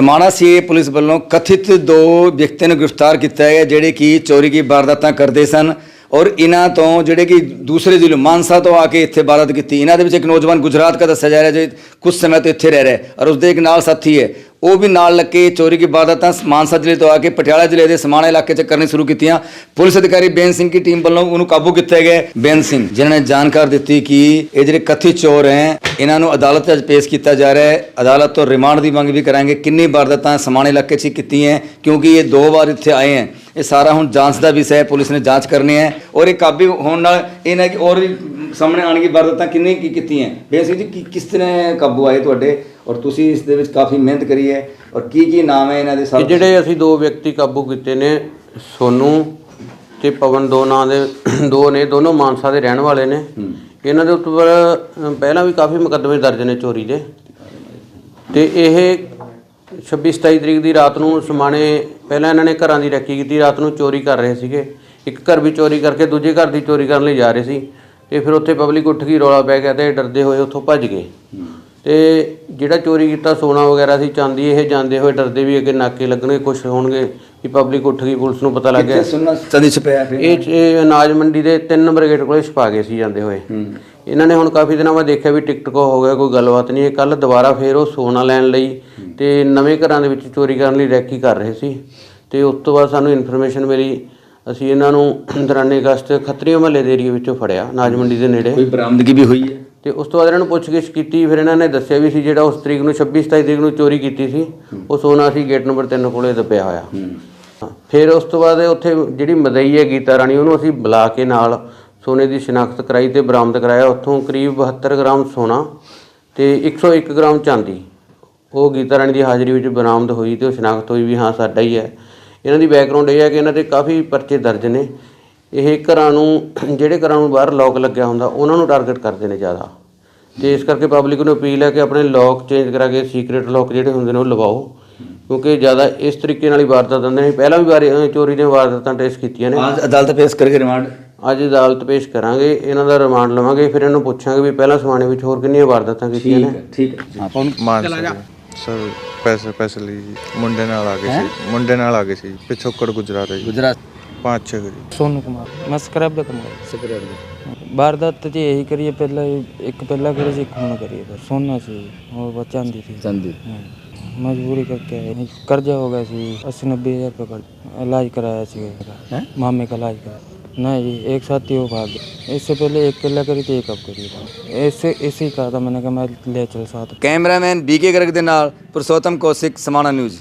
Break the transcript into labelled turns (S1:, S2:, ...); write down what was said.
S1: Samana CA police ਵੱਲੋਂ ਕਥਿਤ ਦੋ ਵਿਅਕਤੀਆਂ ਨੂੰ ਗ੍ਰਿਫਤਾਰ ਕੀਤਾ ਹੈ ਜਿਹੜੇ ਕਿ ਚੋਰੀ ਦੀ ਵਾਰਦਾਤਾਂ ਕਰਦੇ ਸਨ ਔਰ ਇਹਨਾਂ ਤੋਂ ਜਿਹੜੇ ਕਿ ਦੂਸਰੇ ਜ਼ਿਲ੍ਹੇ ਮਾਨਸਾ ਤੋਂ ਆ ਕੇ ਇੱਥੇ ਵਾਰਦਾਤ ਕੀਤੀ। ਇਹਨਾਂ ਦੇ ਵਿੱਚ ਇੱਕ ਨੌਜਵਾਨ ਗੁਜਰਾਤ ਦਾ ਦੱਸਿਆ ਜਾ ਰਿਹਾ ਜੇ ਕੁਝ ਸਮੇਂ ਤੋਂ ਇੱਥੇ ਰਹਿ ਰਿਹਾ ਔਰ ਉਸਦੇ ਇੱਕ ਨਾਲ ਸਾਥੀ ਹੈ। ਉਹ ਵੀ ਨਾਲ ਲੱਗ ਕੇ ਚੋਰੀ ਦੀ ਵਾਰਦਾਤਾਂ ਮਾਨਸਾ ਜ਼ਿਲ੍ਹੇ ਤੋਂ ਆ ਕੇ ਪਟਿਆਲਾ ਜ਼ਿਲ੍ਹੇ ਦੇ ਸਮਾਣਾ ਇਲਾਕੇ 'ਚ ਕਰਨੀ ਸ਼ੁਰੂ ਕੀਤੀਆਂ। ਪੁਲਿਸ ਅਧਿਕਾਰੀ ਬੇਨ ਸਿੰਘ ਦੀ ਟੀਮ ਵੱਲੋਂ ਉਹਨੂੰ ਕਾਬੂ ਕੀਤਾ ਗਿਆ ਹੈ। ਬੇਨ ਸਿੰਘ, ਜਿਨ੍ਹਾਂ ਨੇ ਜਾਣਕਾਰ ਦਿੱਤੀ ਕਿ ਇਹ ਜਿਹੜੇ ਕਥਿਤ ਚੋਰ ਹੈ, ਇਹਨਾਂ ਨੂੰ ਅਦਾਲਤ 'ਚ ਪੇਸ਼ ਕੀਤਾ ਜਾ ਰਿਹਾ ਹੈ। ਅਦਾਲਤ ਤੋਂ ਰਿਮਾਂਡ ਦੀ ਮੰਗ ਵੀ ਕਰਾਂਗੇ। ਕਿੰਨੀ ਵਾਰਦਾਤਾਂ ਸਮਾਣਾ ਇਲਾਕੇ 'ਚ ਕੀਤੀਆਂ ਕਿਉਂਕਿ ਇਹ ਦੋ ਵਾਰ ਇੱਥੇ ਆਏ ਹੈ। ਇਹ ਸਾਰਾ ਹੁਣ ਜਾਂਚ ਦਾ ਵਿਸ਼ਾ ਹੈ, ਪੁਲਿਸ ਨੇ ਜਾਂਚ ਕਰਨੀ ਹੈ। ਔਰ ਇਹ ਕਾਬੂ ਹੋਣ ਨਾਲ ਇਹਨਾਂ ਕਿ ਔਰ ਸਾਹਮਣੇ ਆਉਣਗੀ ਵਾਰਦਾਤਾਂ ਕਿੰਨੀ ਕੀ ਕੀਤੀਆਂ? ਬੇਨ ਸਿੰਘ ਜੀ ਕੀ- ਕਿਸ ਤਰ੍ਹਾਂ ਕਾਬੂ ਆਏ ਤੁਹਾਡੇ? ਔਰ ਤੁਸੀਂ ਇਸ ਦੇ ਵਿੱਚ ਕਾਫੀ ਮਿਹਨਤ ਕਰੀ ਹੈ। ਔਰ ਕੀ ਕੀ ਨਾਮ ਹੈ ਇਹਨਾਂ ਦੇ ਸਭ
S2: ਜਿਹੜੇ ਅਸੀਂ ਦੋ ਵਿਅਕਤੀ ਕਾਬੂ ਕੀਤੇ ਨੇ ਸੋਨੂ ਤੇ ਪਵਨ ਦੋ ਨਾਂ ਦੇ ਦੋ ਨੇ ਦੋਨੋਂ ਮਾਨਸਾ ਦੇ ਰਹਿਣ ਵਾਲੇ ਨੇ। ਇਹਨਾਂ ਦੇ ਉੱਪਰ ਪਹਿਲਾਂ ਵੀ ਕਾਫੀ ਮੁਕੱਦਮੇ ਦਰਜ ਨੇ ਚੋਰੀ ਦੇ। ਤੇ ਇਹ 26 27 ਤਰੀਕ ਦੀ ਰਾਤ ਨੂੰ ਸਮਾਣੇ ਪਹਿਲਾਂ ਇਹਨਾਂ ਨੇ ਘਰਾਂ ਦੀ ਰੈਕੀ ਕੀਤੀ ਰਾਤ ਨੂੰ ਚੋਰੀ ਕਰ ਰਹੇ ਸੀਗੇ। ਇੱਕ ਘਰ ਵੀ ਚੋਰੀ ਕਰਕੇ ਦੂਜੇ ਘਰ ਦੀ ਚੋਰੀ ਕਰਨ ਲਈ ਜਾ ਰਹੇ ਸੀ। ਤੇ ਫਿਰ ਉੱਥੇ ਪਬਲਿਕ ਉੱਠ ਗਈ ਰੌਲਾ ਪੈ ਗਿਆ ਤੇ ਡਰਦੇ ਹੋਏ ਉੱਥੋਂ ਭੱਜ ਗਏ। ਤੇ ਜਿਹੜਾ ਚੋਰੀ ਕੀਤਾ ਸੋਨਾ ਵਗੈਰਾ ਸੀ ਚਾਂਦੀ ਇਹ ਜਾਂਦੇ ਹੋਏ ਡਰਦੇ ਵੀ ਅੱਗੇ ਨਾਕੇ ਲੱਗਣਗੇ ਕੁਝ ਹੋਣਗੇ ਕਿ ਪਬਲਿਕ ਉੱਠ ਗਈ ਪੁਲਿਸ ਨੂੰ ਪਤਾ ਲੱਗ ਗਿਆ।
S1: ਸੁਣਨਾ ਚੰਦੀ ਛਪਿਆ ਫਿਰ?
S2: ਇਹ ਇਹ ਅਨਾਜ ਮੰਡੀ ਦੇ 3 ਨੰਬਰ ਗੇਟ ਕੋਲੇ ਛਪਾ ਗਏ ਸੀ ਜਾਂਦੇ ਹੋਏ। ਇਹਨਾਂ ਨੇ ਹੁਣ ਕਾਫੀ ਦਿਨਾਂ ਬਾਅਦ ਦੇਖਿਆ ਵੀ ਟਿਕਟ ਕੋ ਹੋ ਗਿਆ ਕੋਈ ਗੱਲਬਾਤ ਨਹੀਂ। ਇਹ ਕੱਲ ਦੁਬਾਰਾ ਫੇਰ ਉਹ ਸੋਨਾ ਲੈਣ ਲਈ ਤੇ ਨਵੇਂ ਘਰਾਂ ਦੇ ਵਿੱਚ ਚੋਰੀ ਕਰਨ ਲਈ ਰੈਕੀ ਕਰ ਰਹੇ ਸੀ। ਤੇ ਉਸ ਤੋਂ ਬਾਅਦ ਸਾਨੂੰ ਇਨਫੋਰਮੇਸ਼ਨ ਮਿਲੀ ਅਸੀਂ ਇਹਨਾਂ ਨੂੰ ਦਰਾਨੇ ਅਗਸਤ ਖੱਤਰੀ ਮਹੱਲੇ ਦੇ ਏਰੀਆ ਵਿੱਚੋਂ ਫੜਿਆ ਅਨਾਜ ਮੰਡੀ ਦੇ ਨੇੜੇ।
S1: ਕੋਈ ਬਰਾਮਦਗੀ ਵੀ ਹੋਈ ਹੈ?
S2: ਤੇ ਉਸ ਤੋਂ ਬਾਅਦ ਇਹਨਾਂ ਨੂੰ ਪੁੱਛਗਿੱਛ ਕੀਤੀ ਫਿਰ ਇਹਨਾਂ ਨੇ ਦੱਸਿਆ ਵੀ ਸੀ ਜਿਹੜਾ ਉਸ ਤਰੀਕ ਨੂੰ 26 27 ਤਰੀਕ ਨੂੰ ਚੋਰੀ ਕੀਤੀ ਸੀ ਉਹ ਸੋਨਾ ਸੀ ਗੇਟ ਨੰਬਰ 3 ਕੋਲੇ ਦੱਬਿਆ ਹੋਇਆ। ਫਿਰ ਉਸ ਤੋਂ ਬਾਅਦ ਉੱਥੇ ਜਿਹੜੀ ਮਦਈ ਹੈ ਗੀਤਾ ਰਾਣੀ ਉਹਨੂੰ ਅਸੀਂ ਬੁਲਾ ਕੇ ਨਾਲ ਸੋਨੇ ਦੀ ਸ਼ਨਾਖਤ ਕਰਾਈ ਤੇ ਬਰਾਮਦ ਕਰਾਇਆ। ਉੱਥੋਂ ਕਰੀਬ 72 ਗ੍ਰਾਮ ਸੋਨਾ ਤੇ 101 ਗ੍ਰਾਮ ਚਾਂਦੀ। ਉਹ ਗੀਤਾ ਰਾਣੀ ਦੀ ਹਾਜ਼ਰੀ ਵਿੱਚ ਬਰਾਮਦ ਹੋਈ ਤੇ ਉਹ ਸ਼ਨਾਖਤ ਹੋਈ ਵੀ ਹਾਂ ਸਾਡਾ ਹੀ ਹੈ। ਇਹਨਾਂ ਦੀ ਬੈਕਗ੍ਰਾਉਂਡ ਇਹ ਹੈ ਕਿ ਇਹਨਾਂ ਤੇ ਕਾਫੀ ਪਰਚੇ ਦਰਜ ਨੇ। ਇਹ ਘਰਾਂ ਨੂੰ ਜਿਹੜੇ ਘਰਾਂ ਨੂੰ ਬਾਹਰ ਲੋਕ ਲੱਗਿਆ ਹੁੰਦਾ ਉਹਨਾਂ ਨੂੰ ਟਾਰਗੇਟ ਕਰਦੇ ਨੇ ਜ਼ਿਆਦਾ। ਤੇ ਇਸ ਕਰਕੇ ਪਬਲਿਕ ਨੂੰ ਅਪੀਲ ਹੈ ਕਿ ਆਪਣੇ ਲੋਕ ਚੇਂਜ ਕਰਾ ਕੇ ਸੀਕ੍ਰੀਟ ਲੋਕ ਜਿਹੜੇ ਹੁੰਦੇ ਨੇ ਉਹ ਲਵਾਓ। ਕਿਉਂਕਿ ਜ਼ਿਆਦਾ ਇਸ ਤਰੀਕੇ ਨਾਲ ਹੀ ਵਾਰਦਾਤ ਦਿੰਦੇ ਨੇ। ਪਹਿਲਾਂ ਵੀ ਵਾਰੀ ਚੋਰੀ ਦੀਆਂ ਵਾਰਦਾਤਾਂ ਟ੍ਰੇਸ ਕੀਤੀਆਂ ਨੇ।
S1: ਅੱਜ ਅਦਾਲਤ ਪੇਸ਼ ਕਰਕੇ ਰਿਮਾਂਡ
S2: ਅੱਜ ਅਦਾਲਤ ਪੇਸ਼ ਕਰਾਂਗੇ। ਇਹਨਾਂ ਦਾ ਰਿਮਾਂਡ ਲਵਾਂਗੇ। ਫਿਰ ਇਹਨੂੰ ਪੁੱਛਾਂਗੇ ਵੀ ਪਹਿਲਾਂ ਸਮਾਣੇ ਵਿੱਚ ਹੋਰ ਕਿੰਨੀਆਂ ਵਾਰਦਾਤਾਂ ਕੀਤੀਆਂ ਨੇ।
S1: ਠੀਕ ਹੈ। ਆਪਾਂ
S3: ਮਾਨਸਾ ਸਰ ਪੈਸੇ ਪੈਸੇ ਲਈ ਜੀ ਮੁੰਡੇ ਨਾਲ ਆ ਗਏ ਸੀ ਮੁੰਡੇ ਨਾਲ ਆ ਗਏ ਸੀ ਪਿਛੋਕੜ ਗੁਜਰਾਤ ਹੈ ਜੀ
S1: ਗੁਜਰਾਤ
S3: ਪੰਜ ਛੇ ਗਰੀ
S4: ਸੋਨੂ ਕੁਮਾਰ ਮੈਂ ਸਕ੍ਰੈਪ ਦਾ ਕੰਮ ਕਰਦਾ
S1: ਸਕਰੈਪ
S4: ਵਾਰਦਾਤ ਜੀ ਇਹੀ ਕਰੀਏ ਪਹਿਲਾਂ ਇਹ- ਇੱਕ ਪਹਿਲਾਂ ਕਰੀ ਸੀ ਇੱਕ ਹੁਣ ਕਰੀਏ ਬਸ ਸੋਨਾ ਸੀ और वो चांदी थी
S1: ਚੰਦੀ
S4: हम्म, मजबूरी करके आए कर्जा हो गया सी अस्सी नब्बे हज़ार रुपये कर इलाज कराया सी
S1: हैं?
S4: मामे का इलाज कराया ना जी एक साथ ही वो भाग गया इससे पहले एक किला करी तो एक अब करी था इससे इसी कहा था मैंने कहा मैं ले चल साथ
S1: कैमरामैन बीके गर्ग के नाल पुरुषोत्तम कौशिक समाना न्यूज़